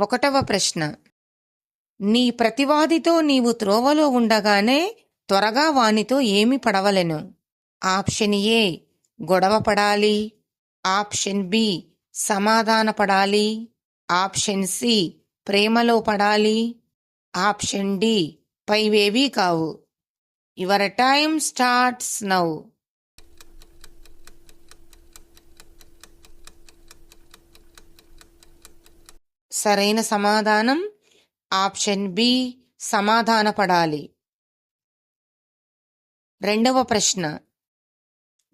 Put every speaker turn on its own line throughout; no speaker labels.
ఒకటవ ప్రశ్న. నీ ప్రతివాదితో నీవు త్రోవలో ఉండగానే త్వరగా వానితో ఏమి పడవలెను? ఆప్షన్ ఏ గొడవ పడాలి. ఆప్షన్ బి సమాధాన పడాలి. ఆప్షన్ సి ప్రేమలో పడాలి. ఆప్షన్ డి పైవేవీ కావు. Your time starts now. సరైన సమాధానం ఆప్షన్ బి సమాధానపడాలి. రెండవ ప్రశ్న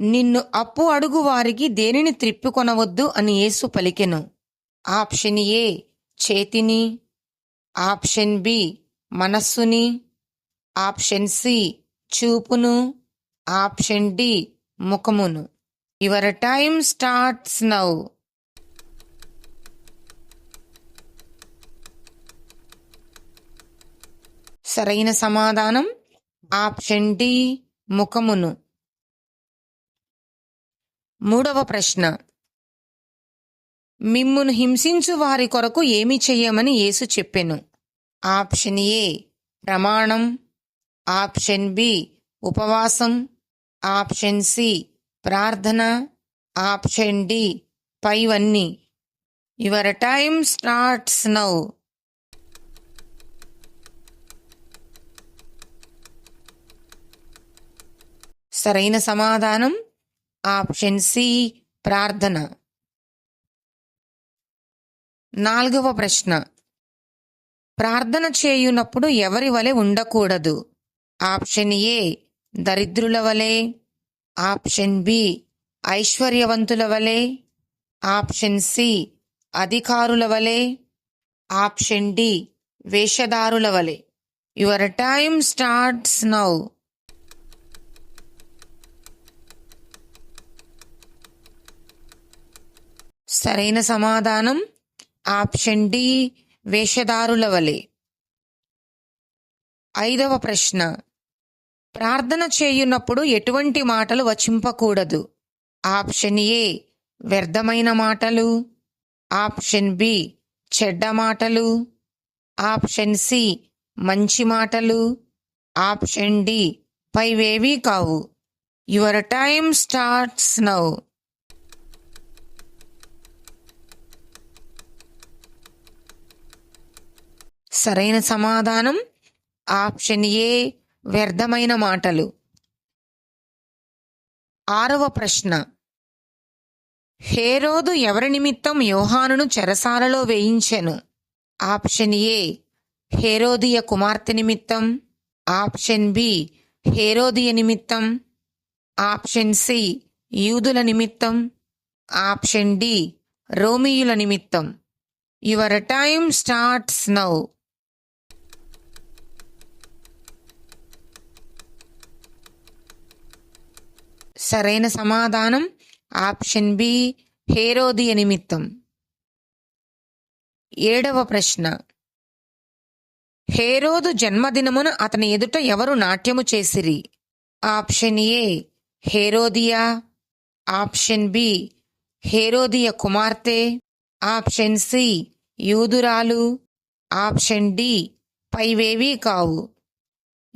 నిన్ను అప్పు అడుగు వారికి దేనిని త్రిప్పుకొనవద్దు అని యేసు పలికెను. ఆప్షన్ ఏ చేతిని. ఆప్షన్ బి మనస్సుని. ఆప్షన్ సి చూపును. ఆప్షన్ డి ముఖమును. Your time starts now. సరైన సమాధానం ఆప్షన్ డి ముఖమును. మూడవ ప్రశ్న. మిమ్మును హింసించు వారి కొరకు ఏమి చెయ్యమని యేసు చెప్పెను. ఆప్షన్ ఏ ప్రమాణం. ఆప్షన్ బి ఉపవాసం. ఆప్షన్ సి ప్రార్థన. ఆప్షన్ డి పైవన్నీ. యువర్ టైమ్ స్టార్ట్స్ నౌ సరైన సమాధానం ఆప్షన్ సి ప్రార్థన. నాలుగవ ప్రశ్న. ప్రార్థన చేయునప్పుడు ఎవరి వలె ఉండకూడదు? ఆప్షన్ ఏ దరిద్రుల వలె. ఆప్షన్ బి ఐశ్వర్యవంతుల వలె. ఆప్షన్ సి అధికారుల వలె. ఆప్షన్ డి వేషధారుల వలె. యువర్ టైమ్ స్టార్ట్స్ నౌ సరైన సమాధానం. ఆప్షన్ డి వేషధారుల వలె. ఐదవ ప్రశ్న. ప్రార్థన చేయునప్పుడు ఎటువంటి మాటలు వచింపకూడదు? ఆప్షన్ ఏ వ్యర్థమైన మాటలు. ఆప్షన్ బి చెడ్డ మాటలు. ఆప్షన్ సి మంచి మాటలు. ఆప్షన్ డి పైవేవీ కావు. Your time starts now. సరైన సమాధానం ఆప్షన్ ఏ వ్యర్థమైన మాటలు. ఆరవ ప్రశ్న. హేరోదు ఎవరి నిమిత్తం యోహానును చెరసాలలో వేయించెను? ఆప్షన్ ఏ హేరోదియ కుమార్తె నిమిత్తం. ఆప్షన్ బి హేరోదియ నిమిత్తం. ఆప్షన్ సి యూదుల నిమిత్తం. ఆప్షన్ డి రోమియుల నిమిత్తం. యువర్ టైమ్ స్టార్ట్స్ నౌ సరైన సమాధానం. ఆప్షన్ బి హేరోదియ నిమిత్తం. ఏడవ ప్రశ్న. హేరోదు జన్మదినమున అతని ఎదుట ఎవరు నాట్యము చేసిరి? Option A Herodias. Option B హేరోదియ కుమార్తె. ఆప్షన్ సి యూదురాలు. ఆప్షన్ డి పైవేవీ కావు.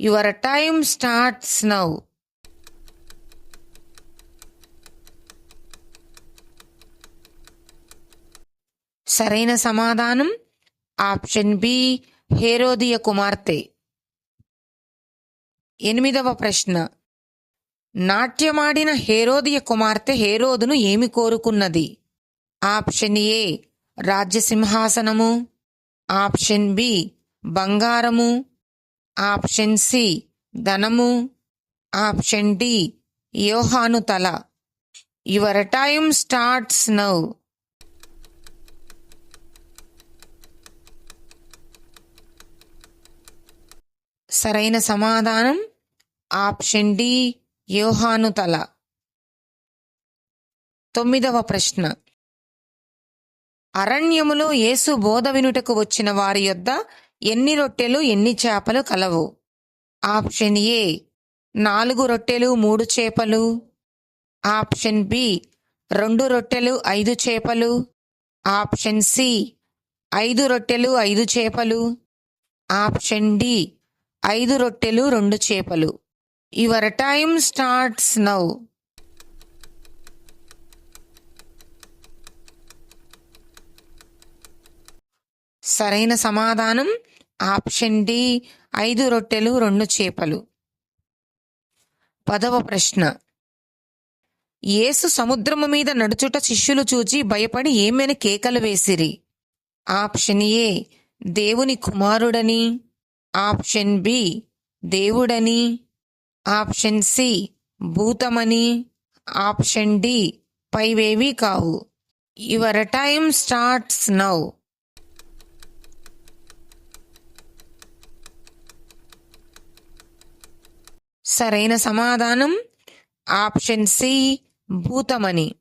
యువర్ టైమ్ స్టార్ట్స్ నౌ సరైన సమాధానం. ఆప్షన్ బి హేరోదియ కుమార్తె. ఎనిమిదవ ప్రశ్న. నాట్యమాడిన హేరోదియ కుమార్తె హేరోదును ఏమి కోరుకున్నది? ఆప్షన్ ఏ రాజ్యసింహాసనము. ఆప్షన్ బి బంగారము. ఆప్షన్ సి ధనము. ఆప్షన్ డి యోహాను తల. యువర్ టైమ్ స్టార్ట్స్ నౌ సరైన సమాధానం ఆప్షన్ డి యోహాను తల. తొమ్మిదవ ప్రశ్న. అరణ్యములో యేసు బోధ వినుటకు వచ్చిన వారి యొద్ద ఎన్ని రొట్టెలు ఎన్ని చేపలు కలవు? ఆప్షన్ ఏ నాలుగు రొట్టెలు మూడు చేపలు. ఆప్షన్ బి రెండు రొట్టెలు ఐదు చేపలు. ఆప్షన్ సి ఐదు రొట్టెలు ఐదు చేపలు. ఆప్షన్ డి ఐదు రొట్టెలు రెండు చేపలు. Your time starts now. సరైన సమాధానం ఆప్షన్ డి ఐదు రొట్టెలు రెండు చేపలు. పదవ ప్రశ్న. యేసు సముద్రము మీద నడుచుట శిష్యులు చూచి భయపడి ఏమైనా కేకలు వేసిరి? ఆప్షన్ ఏ దేవుని కుమారుడని. ఆప్షన్ బి దేవుడని ఆప్షన్ సి భూతమని ఆప్షన్ డి పైవేవి కావు. Your time starts now. సరైన సమాధానం ఆప్షన్ సి భూతమని.